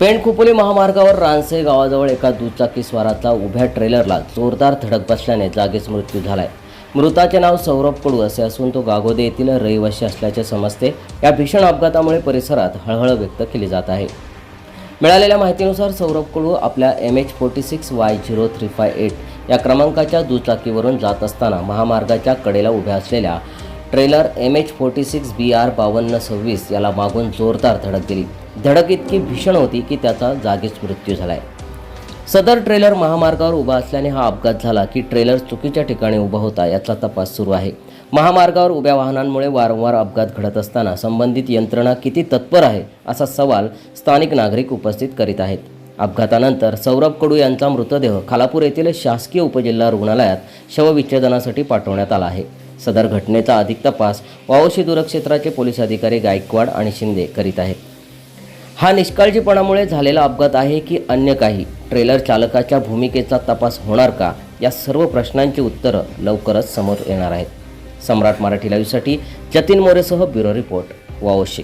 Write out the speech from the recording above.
पेंडखुपोली महामार्गावर रानसे गावाजवळ एका दुचाकी स्वाराचा उभ्या ट्रेलरला जोरदार धडक बसल्याने जागीच मृत्यू झालाय. मृताचे नाव सौरभ कडू असे असून तो गागोदे येथील रहिवाशी असल्याचे समजते. या भीषण अपघातामुळे परिसरात हळहळ व्यक्त केली जात आहे. मिळालेल्या माहितीनुसार सौरभ कडू आपल्या M H forty six Y zero three five eight या क्रमांकाच्या दुचाकीवरून जात असताना महामार्गाच्या कडेला उभ्या असलेल्या trailer M H forty six B R बावन्न सव्वीस याला मागून जोरदार धडक दिली. धडक इतकी भीषण होती की त्याचा जागीच मृत्यू झालाय. सदर ट्रेलर महामार्गावर उभा असल्याने हा अपघात झाला की ट्रेलर चुकीच्या ठिकाणी उभा होता याचा तपास सुरू आहे. महामार्गावर उभ्या वाहनांमुळे वारंवार अपघात घडत असताना संबंधित यंत्रणा किती तत्पर आहे असा सवाल स्थानिक नागरिक उपस्थित करीत आहेत. अपघातानंतर सौरभ कडू यांचा मृतदेह खालापूर येथील शासकीय उपजिल्हा रुग्णालयात शवविच्छेदनासाठी पाठवण्यात आला आहे. सदर घटनेचा अधिक तपास वावशी दूरक्षेत्राचे पोलीस अधिकारी गायकवाड आणि शिंदे करीत आहेत. हा निष्काळजीपणामुळे झालेला अपघात आहे की अन्य काही? ट्रेलर चालकाच्या भूमिकेचा तपास होणार का? या सर्व प्रश्नांची उत्तरं लवकरच समोर येणार आहेत. सम्राट मराठी लाईव्हसाठी जतीन मोरेसह ब्युरो रिपोर्ट वाओशी